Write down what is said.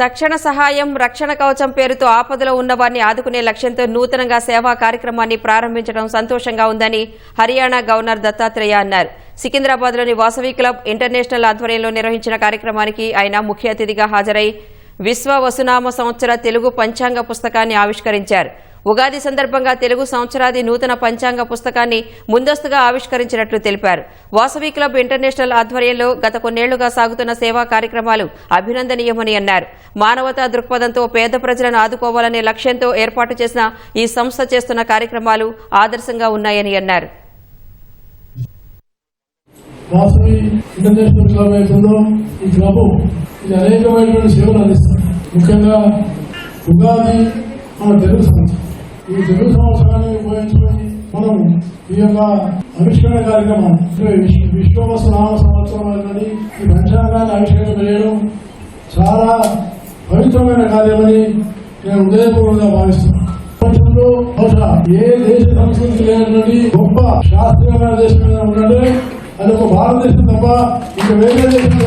తక్షణ సహాయం రక్షణ కవచం పేరుతో ఆపదలో ఉన్న వారిని ఆదుకునే లక్ష్యంతో నూతనంగా సేవా కార్యక్రమాన్ని ప్రారంభించడం సంతోషంగా ఉందని హర్యానా గవర్నర్ దత్తాత్రేయ అన్నారు. సికింద్రాబాద్లోని వాసవి క్లబ్ ఇంటర్నేషనల్ ఆధ్వర్యంలో నిర్వహించిన కార్యక్రమానికి ఆయన ముఖ్య అతిథిగా హాజరై విశ్వ వసునామ సంవత్సర తెలుగు పంచాంగ పుస్తకాన్ని ఆవిష్కరించారు. ఉగాది సందర్భంగా తెలుగు సంవత్సరాది నూతన పంచాంగ పుస్తకాన్ని ముందస్తుగా ఆవిష్కరించినట్లు తెలిపారు. వాసవి క్లబ్ ఇంటర్నేషనల్ ఆధ్వర్యంలో గత కొన్నేళ్ళుగా సాగుతున్న సేవా కార్యక్రమాలు అభినందనీయమని అన్నారు. మానవతా దృక్పథంతో పేద ప్రజలను ఆదుకోవాలనే లక్ష్యంతో ఏర్పాటు చేసిన ఈ సంస్థ చేస్తున్న కార్యక్రమాలు ఆదర్శంగా ఉన్నాయని అన్నారు. వాసవి ఇంటర్నేషనల్ క్లబ్ అవుతుందో ఈ క్లబ్ ఇది అనేకమైనటువంటి సేవలు అందిస్తుంది. ముఖ్యంగా ఉగాది మన తెలుగు సంస్థ ఈ తెలుగు సంవత్సరాన్ని ఉపయోగించుకొని మనం ఈ యొక్క ఆవిష్కరణ కార్యక్రమం అంటే విశ్వ- విశ్వవసు నామ సంవత్సరం ఈ పంచాంగాన్ని ఆవిష్కరణ చేయడం చాలా పవిత్రమైన కార్యమని నేను హృదయపూర్వకంగా భావిస్తున్నాను. ప్రపంచంలో బహుశా ఏ దేశ సంస్కృతి లేనటువంటి గొప్ప శాస్త్రీయమైన దేశం ఏదైనా ఉందంటే అది ఒక భారతదేశం తప్ప ఇంకా వేరే దేశం